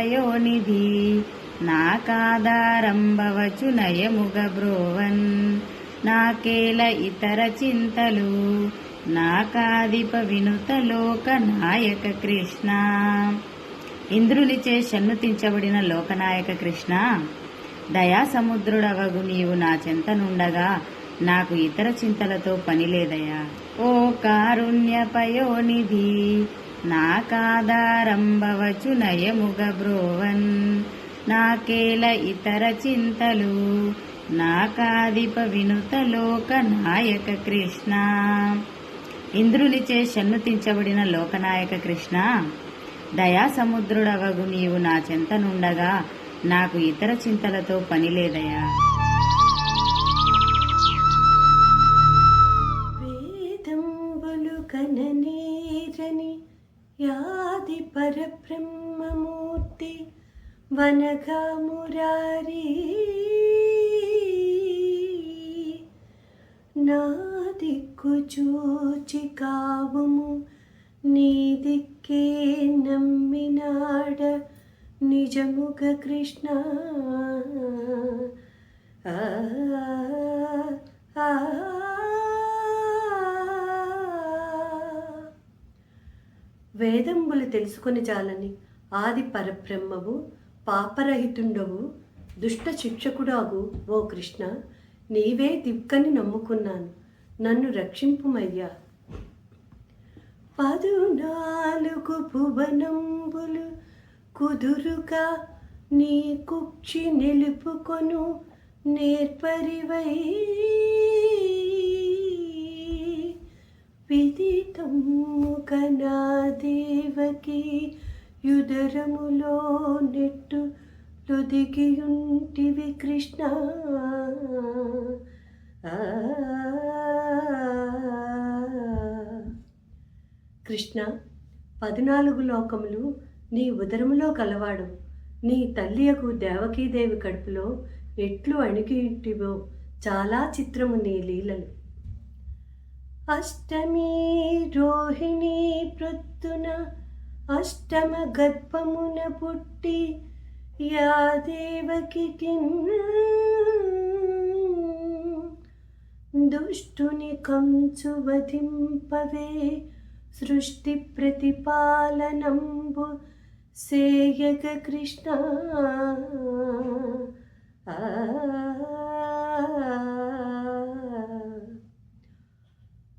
కారుణ్యపయోనిధి నాకాధారంభవచు నయముగ బ్రోవన్. నాకేల ఇతర చింతలు. నాకాదిప వినుత లోక నాయక కృష్ణ. ఇంద్రునిచే షన్నుతించబడిన లోకనాయక కృష్ణ. దయాసముద్రుడవగు నీవు నా చెంతనుండగా నాకు ఇతర చింతలతో పనిలేదయా ఓ కారుణ్యపయోనిధి నాకాదారంభవచు నయముగ బ్రోవన్. నాకేల ఇతర చింతలు నాకాదిప వినుత లోక నాయక కృష్ణ. ఇంద్రునిచే షన్నుతించబడిన లోకనాయక కృష్ణ దయాసముద్రుడవగు నీవు నా చెంతనుండగా నాకు ఇతర చింతలతో పనిలేదయా పరబ్రహ్మమూర్తి వనగా మురారి నా దిక్కు చూచి కావుము నీ దిక్కే నమ్మినాడ నిజముగ కృష్ణ ఆ, ఆ, వేదంబులు తెలుసుకొని చాలని ఆది పరబ్రహ్మవు పాపరహితుండవు దుష్ట శిక్షకుడాగు ఓ కృష్ణ నీవే దిక్కని నమ్ముకున్నాను నన్ను రక్షింపుమయ్యా. పదునాలుగు భువనంబులు కుదురుగా నీ కుక్షి నిలుపుకొను నేర్పరివై విదితముక నా దేవకి యుదరములో నెట్టు లొదిగియుంటివి కృష్ణ. ఆ కృష్ణ పద్నాలుగు లోకములు నీ ఉదరములో కలవాడు. నీ తల్లియకు దేవకీదేవి కడుపులో ఎట్లు అణిగిటివో చాలా చిత్రము నీ లీలలు. అష్టమి రోహిణి ప్రొత్తున అష్టమ గర్భమున పుట్టి యా దేవకి దుష్టుని కంచు వధింపవే సృష్టి ప్రతిపాలనంబు సేయగ కృష్ణ.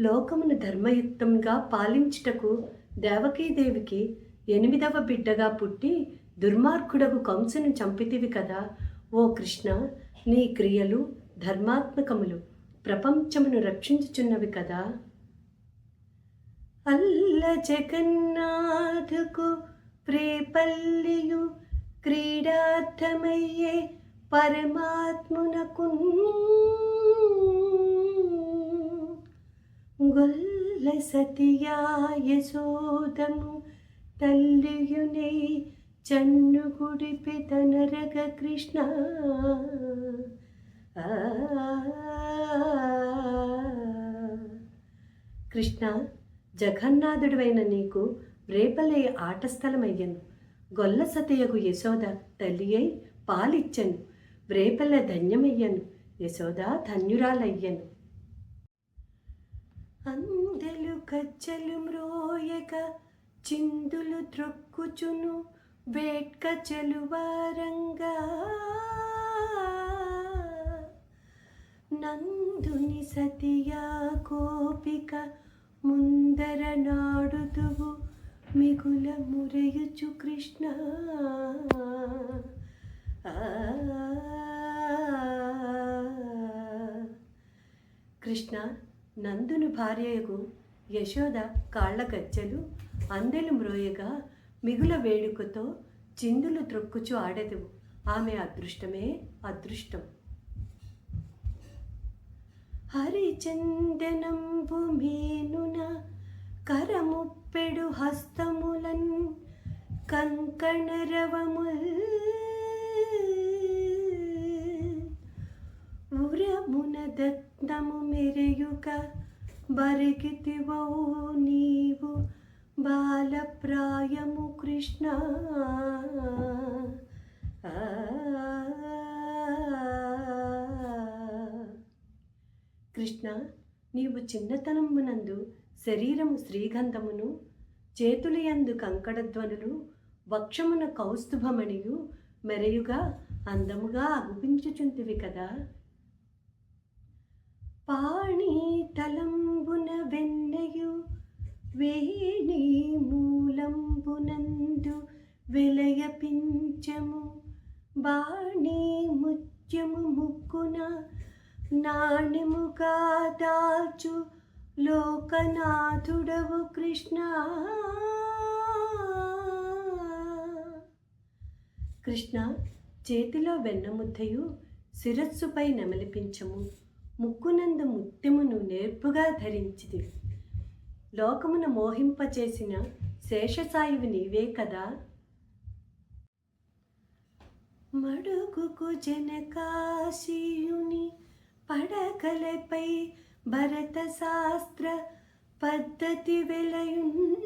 లోకమును ధర్మయుక్తంగా పాలించుటకు దేవకీదేవికి ఎనిమిదవ బిడ్డగా పుట్టి దుర్మార్గుడకు కంసును చంపితివి కదా. ఓ కృష్ణ నీ క్రియలు ధర్మాత్మకములు ప్రపంచమును రక్షించుచున్నవి కదా. అల్ల జగన్నాథుకు ప్రేపల్లియు క్రీడార్థమయ్యే పరమాత్మునకు గొల్ల సతియా యశోదము తల్లియునే చన్ను గుడిపి తనరగ కృష్ణ. ఆ. కృష్ణ జగన్నాథుడివైన నీకు రేపలే ఆటస్థలమయ్యను. గొల్ల సతయకు యశోద తల్లి అయి పాలిచ్చను. రేపల ధన్యమయ్యను. యశోద ధన్యురాలయ్యను. అందెలు కచ్చలు మ్రోయక చిందులు త్రొక్కుచును వేట్క చెలువారంగా నందుని సతియా కోపిక ముందర నాడుదువు మిగుల మురయుచు కృష్ణ ఆ. కృష్ణ నందుని భార్యకు యశోద కాళ్ళ గజ్జలు అందెలు మ్రోయగా మిగుల వేడుకతో చిందులు త్రొక్కుచు ఆడదు ఆమె అదృష్టమే అదృష్టం. హరిచందనంబు మేనున కరముప్పెడు హస్తములన్ కంకణరవముల్ ఉరమున దత్తము మెరయుక బరికితివో నీవు బాలప్రాయము కృష్ణ ఆ. కృష్ణ నీవు చిన్నతనమునందు శరీరము శ్రీగంధమును చేతులయందు కంకణధ్వనులు వక్షమున కౌస్తుభమణియు మెరయుగా అందముగా అగుపించుచుంటివి కదా పాణి తలంబున వెన్నయు వేణి మూలంబునందు వెలయపించము. బాణి ముత్యము ముక్కున నాణ్యముగా దాచు లోకనాథుడవు కృష్ణ. కృష్ణ చేతిలో వెన్నముద్దయు శిరస్సుపై నెమలిపించము. ముక్కునందు ముత్యమును నేర్పుగా ధరించిది లోకమును మోహింపచేసిన శేషసాయువు నీవే కదా. మడుగుకు జనకాశీయుని పడకలపై భరత శాస్త్ర పద్ధతి వెలయున్.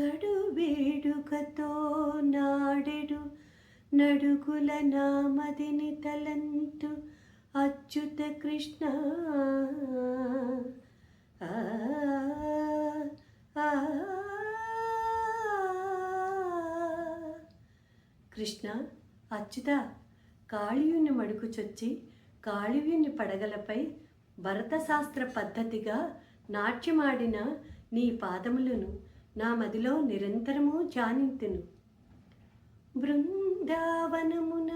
గడు వేడుకతో నా నడుగుల నామదిని తలంతు అచ్యుత కృష్ణ ఆ, ఆ, కృష్ణ అచ్యుత కాళీయుని మడుకుచొచ్చి కాళీయుని పడగలపై భరతశాస్త్ర పద్ధతిగా నాట్యమాడిన నీ పాదములను నా మదిలో నిరంతరము జానింతును బృందావనమున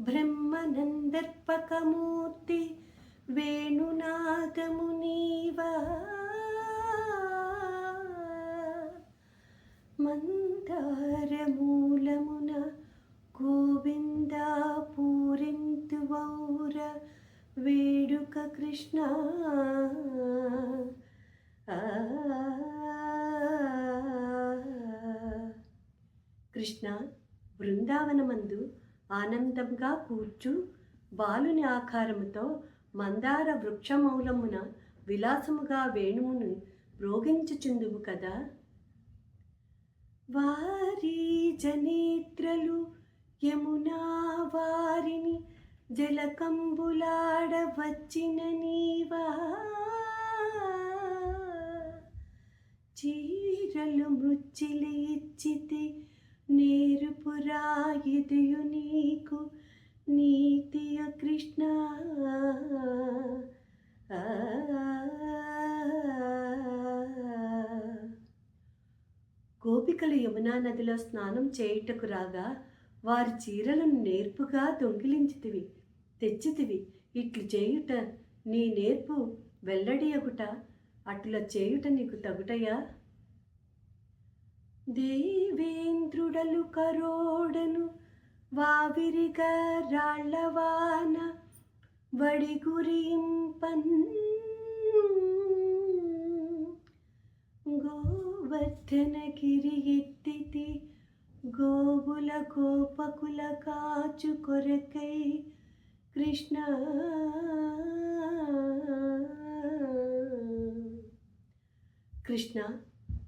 బ్రహ్మనందర్పకమూర్తి వేణునాదము మందారమూలమున గోవిందా పూరింతు వౌర వేడుక కృష్ణ ఆ. కృష్ణ బృందావనమందు ఆనందంగా కూర్చు. బాలుని ఆకారముతో మందార వృక్షమౌలమున విలాసముగా వేణువును రోగించుచుందువు కదా. వారి జనేత్రలు యమునా వారిని జలకంబులాడవచ్చిన నీవా. చీరలు మృచ్చిలి ఇచ్చితే నేరుపురాయిదియు నీకు నీతియ కృష్ణ ఆ. గోపికలు యమునా నదిలో స్నానం చేయుటకు రాగా వారి చీరలను నేర్పుగా దొంగిలించితివి తెచ్చితివి ఇట్లు చేయుట నీ నేర్పు వెల్లడియగుట అట్లా చేయుట నీకు తగుటయా దేవేంద్రుడలు కరోడను వావిరిగ రాళ్ళవాన వడి గురింపన్ గోవర్ధనగిరి ఎత్తితి గోవుల గోపకుల కాచు కొరకై కృష్ణ. కృష్ణ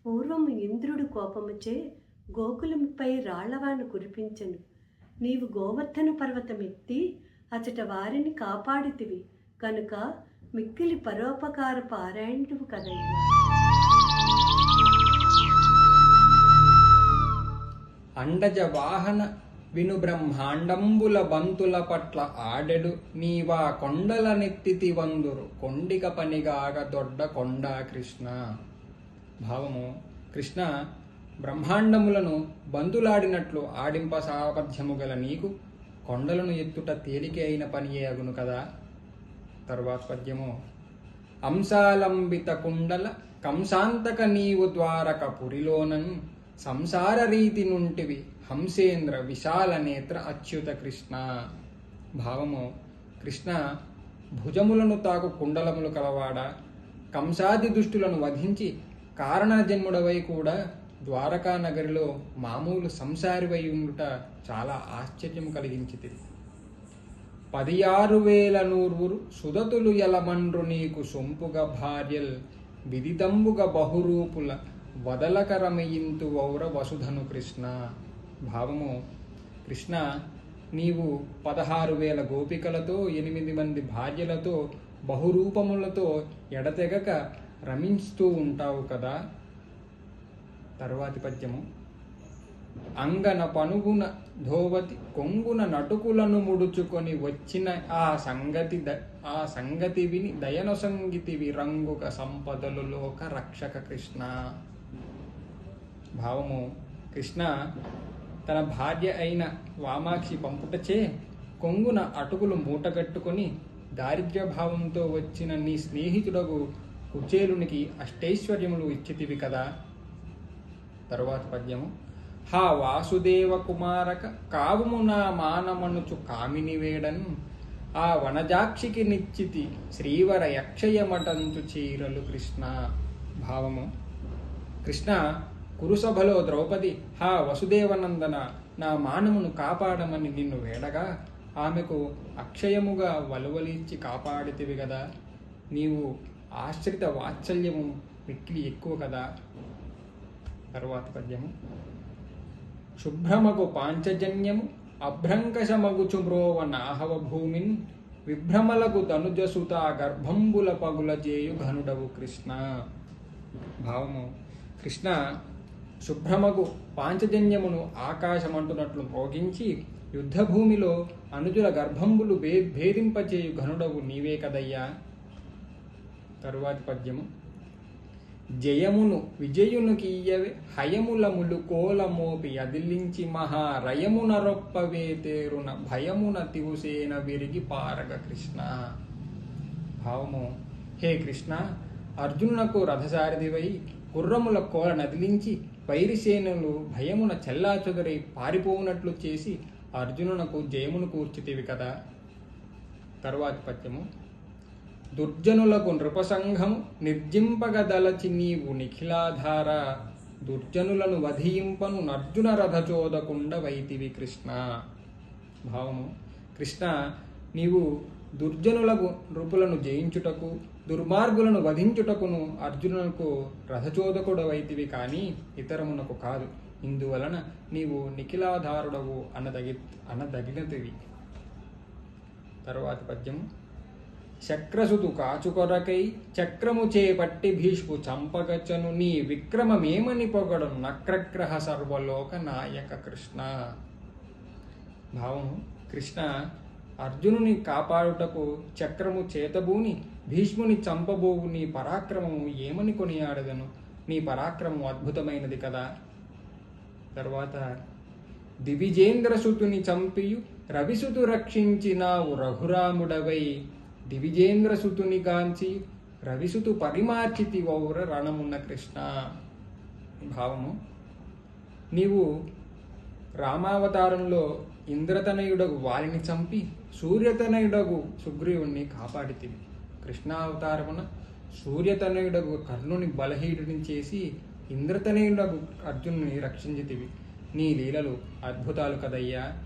పూర్వము ఇంద్రుడు కోపముచే గోకులంపై రాళ్ళవాన కురిపించను. నీవు గోవర్ధన పర్వతం ఎత్తి అచట వారిని కాపాడితివి. కనుక మిక్కిలి పరోపకార పారాయణువు కదయ్యా అండజ వాహన విను బ్రహ్మాండంబుల బంతుల పట్ల ఆడెడు. నీవా కొండల నెత్తితి వందురు. కొండిక పనిగాగ దొడ్డ కొండ కృష్ణ. భావము. కృష్ణ బ్రహ్మాండములను బంధులాడినట్లు ఆడింప సామర్థ్యము గల నీకు కొండలను ఎత్తుట తేలిక అయిన పనియే అగును కదా. తరువాత పద్యము. అంశాలంబిత కుండల కంసాంతక నీవు ద్వారక పురిలోనన్ సంసార రీతి నుంటివి హంసేంద్ర విశాల నేత్ర అచ్యుత కృష్ణ. భావము. కృష్ణ భుజములను తాకు కుండలములు కలవాడ కంసాది దుష్టులను వధించి కారణ జన్ముడవై కూడా ద్వారకా నగరిలో మామూలు సంసారివై ఉండుట చాలా ఆశ్చర్యం కలిగించింది పదియారు వేల నూర్వురు సుదతులు ఎలమండ్రు నీకు సొంపుగ భార్యల్ విదితంబుగ బహురూపుల వదలకరమయింతు వౌర వసుధను కృష్ణ. భావము కృష్ణ నీవు పదహారు వేల గోపికలతో ఎనిమిది మంది భార్యలతో బహురూపములతో ఎడతెగక రమిస్తూ ఉంటావు కదా? తరువాతి పద్యము. అంగన పనుగున ధోవతి కొంగున నటుకులను ముడుచుకొని వచ్చిన ఆ సంగతి ద- ఆ సంగతి విని దయనొసంగితివి రంగుక సంపదలు లోక రక్షక కృష్ణ. భావము కృష్ణ తన భార్య అయిన వామాక్షి పంపుటచే కొంగున అటుకులు మూటగట్టుకొని దారిద్ర్యభావంతో వచ్చిన నీ స్నేహితుడకు కుచేలునికి అష్టైశ్వర్యములు ఇచ్చితివి కదా? తరువాత పద్యము. హా వాసుదేవ కుమారక కావుము నా మానమనుచు కామిని వేడను. ఆ వనజాక్షికి నిశ్చితి శ్రీవర యక్షయమటంచు చీరలు కృష్ణ భావము. కృష్ణ కురుసభలో ద్రౌపది హా వసుదేవనందన నా మానమును కాపాడమని నిన్ను వేడగా ఆమెకు అక్షయముగా వలువలించి కాపాడితివి కదా? నీవు ఆశ్రిత వాత్సల్యము మిక్కిలి ఎక్కువ కదా? తరువాత పద్యము. శుభ్రమగు పాంచజన్యము అభ్రంకశమగుచు మ్రోవ నాహవ భూమిన్ విభ్రమలకు తనుజసుత గర్భంబుల పగుల జేయు ఘనుడవు కృష్ణ. భావము కృష్ణ శుభ్రమగు పాంచజన్యమును ఆకాశమంటున్నట్లు భోగించి యుద్ధభూమిలో అనుజుల గర్భంబులు భే భేదింపచేయు ఘనుడవు నీవే కదయ్యా? తరువాతి పద్యము. జయమును విజయునికి ఇయ్యవే హయములములు కోలమోపి అదిలించి మహా రయమున రొప్పవే తేరున భయమున తివుసేన విరిగి పారగ కృష్ణ. భావము హే కృష్ణ అర్జునునకు రథసారథివై గుర్రముల కోల నదిలించి వైరిసేనులు భయమున చెల్లాచెదరై పారిపోవునట్లు చేసి అర్జునునకు జయమును కూర్చితివి కదా. తరువాతి పద్యము. దుర్జనులకు నృపసంఘము నిర్జింపగదలచి నీవు నిఖిలాధార. దుర్జనులను వధింపను నర్జున రథచోదకుండ వైతివి కృష్ణ. భావము కృష్ణ నీవు దుర్జనులకు నృపులను జయించుటకు దుర్మార్గులను వధించుటకును అర్జునులకు రథచోదకుడవైతివి కానీ ఇతరమునకు కాదు. ఇందువలన నీవు నిఖిలాధారుడవు అనదగి అనదగినతివి. తర్వాతి పద్యము చక్రసుతు కాచుకొరకై చక్రము చేపట్టి భీష్ము చంపగచ్చను నీ విక్రమమేమని పొగడు నక్రగ్రహ సర్వలోక నాయక కృష్ణ. భావం కృష్ణ అర్జునుని కాపాడుటకు చక్రము చేతబూని భీష్ముని చంపబోవు నీ పరాక్రమము ఏమని కొనియాడదను? నీ పరాక్రమం అద్భుతమైనది కదా. తర్వాత దివిజేంద్రసుతుని చంపియు రవిసుతు రక్షించినావు రఘురాముడవై దివిజేంద్ర సుతుని కాంచి రవిసుతు పరిమార్చితి వౌర రణమున్న కృష్ణ భావము నీవు రామావతారంలో ఇంద్రతనయుడగు వారిని చంపి సూర్యతనయుడగు సుగ్రీవుణ్ణి కాపాడితివి. కృష్ణావతారమున సూర్యతనయుడగు కర్ణుని బలహీనుడిని చేసి ఇంద్రతనయుడగు అర్జునుని రక్షించితివి. నీ లీలలు అద్భుతాలు కదయ్యా.